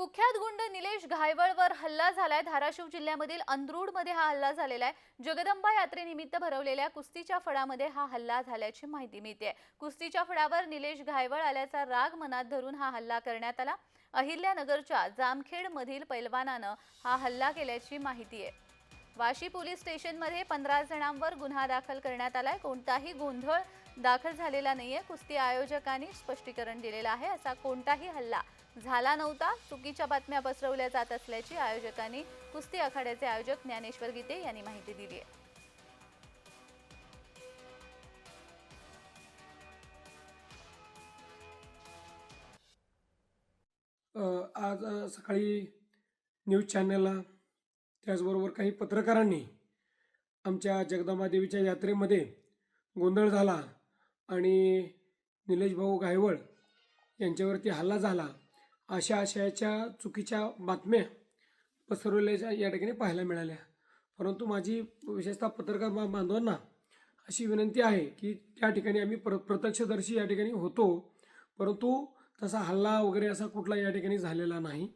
कुख्यात गुंड निलेश घायवळवर हल्ला झालाय. धाराशिव जिल्ह्यामधील अंद्रूडमध्ये हा हल्ला झालेला आहे. जगदंबा यात्रेनिमित्त भरवलेल्या कुस्तीच्या फडामध्ये हा हल्ला झाल्याची माहिती मिळते कुस्तीच्या फडावर निलेश घायवळ आल्याचा राग मनात धरून हा हल्ला करण्यात आला. अहिल्यानगरच्या जामखेडमधील पैलवानानं हा हल्ला केल्याची माहिती आहे. वाशी पोलीस स्टेशनमध्ये पंधरा जणांवर गुन्हा दाखल करण्यात आलाय. कोणताही गोंधळ दाखल झालेला नाहीये. कुस्ती आयोजकांनी स्पष्टीकरण दिलेलं आहे. असा कोणताही हल्ला झाला नव्हता. चुकीच्या बातम्या पसरवल्या जात असल्याची आयोजकांनी कुस्ती आखाड्याचे आयोजक ज्ञानेश्वर गीते यांनी माहिती दिली आहे. आज सकाळी न्यूज चॅनलला त्याचबरोबर काही पत्रकारांनी आमच्या जगदंबा देवीच्या यात्रेमध्ये गोंधळ झाला आणि निलेश भाऊ गायवळ यांच्यावरती हल्ला झाला. अशा आशयाच्या चुकीच्या बातम्या पसरवल्याच्या या ठिकाणी पाहायला मिळाल्या. परंतु माझी विशेषतः पत्रकार बांधवांना अशी विनंती आहे की त्या ठिकाणी आम्ही प्र प्रत्यक्षदर्शी या ठिकाणी होतो. परंतु तसा हल्ला वगैरे असा कुठला या ठिकाणी झालेला नाही.